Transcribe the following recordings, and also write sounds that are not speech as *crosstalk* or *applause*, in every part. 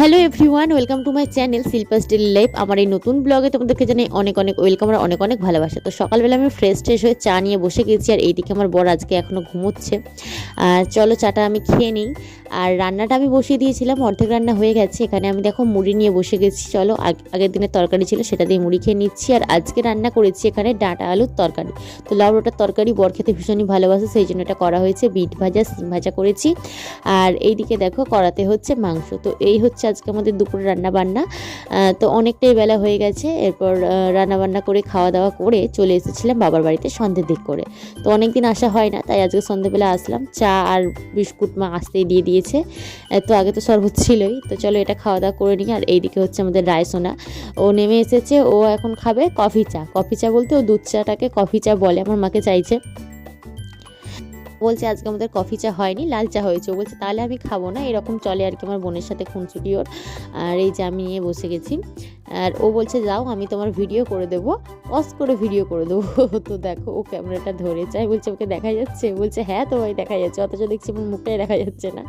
Hello everyone welcome to my channel Shilpa's daily life আমার এই নতুন ব্লগে তোমাদেরকে জানাই অনেক অনেক ওয়েলকাম আর অনেক অনেক ভালোবাসা। তো সকালবেলা আমি ফ্রেশ ট্রেশ হয়ে চা নিয়ে বসে গেছি আর এইদিকে আমার বর আজকে এখনও ঘুমোচ্ছে। আর চলো চাটা আমি খেয়ে নিই। আর রান্নাটা আমি বসিয়ে দিয়েছিলাম, অর্ধেক রান্না হয়ে গেছে। এখানে আমি দেখো মুড়ি নিয়ে বসে গেছি, চলো আগ- আগের দিনের তরকারি ছিল সেটা দিয়ে মুড়ি খেয়ে নিচ্ছি। আর আজকে রান্না করেছি এখানে ডাঁটা আলুর তরকারি। তো লাউ ডাঁটার তরকারি বর খেতে ভীষণই ভালোবাসে, সেই জন্য এটা করা হয়েছে। বিট ভাজা, সিম ভাজা করেছি। আর এইদিকে দেখো করাতে হচ্ছে মাংস। তো এই হচ্ছে আজকে আমাদের দুপুরে রান্না বান্না তো অনেকটাই বেলা হয়ে গেছে। এরপর রান্না বান্না করে খাওয়া দাওয়া করে চলে এসেছিলাম বাবার বাড়িতে সন্ধ্যের দিক করে। তো অনেক দিন আসা হয় না, তাই আজকে সন্ধ্যেবেলা আসলাম। চা আর বিস্কুট মা আসতেই দিয়ে দিয়েছে। তো আগে তো শরবত ছিলই। তো চলো এটা খাওয়া দাওয়া করে নিই। আর এইদিকে হচ্ছে আমাদের রায়সোনা। ও নেমে এসেছে, ও এখন খাবে কফি চা। কফি চা বলতে ও দুধ চাটাকে কফি চা বলে। আমার মাকে চাইছে। বলছে, আজকে আমাদের কফি চা হয়নি, লাল চা হয়েছে। ও বলছে, তাহলে আমি খাব না। এরকম চলে আর কি আমার বোনের সাথে খুনচুটি ওর। আর এই যে আমি নিয়ে বসে গেছি। আর ও বলছে, যাও, আমি তোমার ভিডিও করে দেব। অস করে ভিডিও করে দেবো। *laughs* তো দেখো, ও ক্যামেরাটা ধরে চায় বলছে, ওকে দেখা যাচ্ছে? বলছে হ্যাঁ তোমায় দেখা যাচ্ছে। অথচ দেখছি আমার মুখটাই দেখা যাচ্ছে না।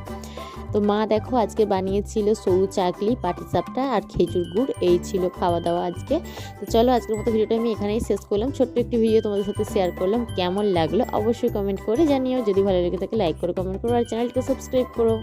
তো মা দেখো আজকে বানিয়েছিল সরু চাকলি পাটিসাপটা আর খেজুর গুড়, এই ছিল খাওয়া দাওয়া আজকে। তো চলো আজকের মতো ভিডিওটা আমি এখানেই শেষ করলাম। ছোট্ট একটি ভিডিও তোমাদের সাথে শেয়ার করলাম, কেমন লাগল অবশ্যই কমেন্ট করে জানিও। যদি ভালো লেগে থাকে লাইক করো কমেন্ট করো, আর চ্যানেলটিকে সাবস্ক্রাইব করো।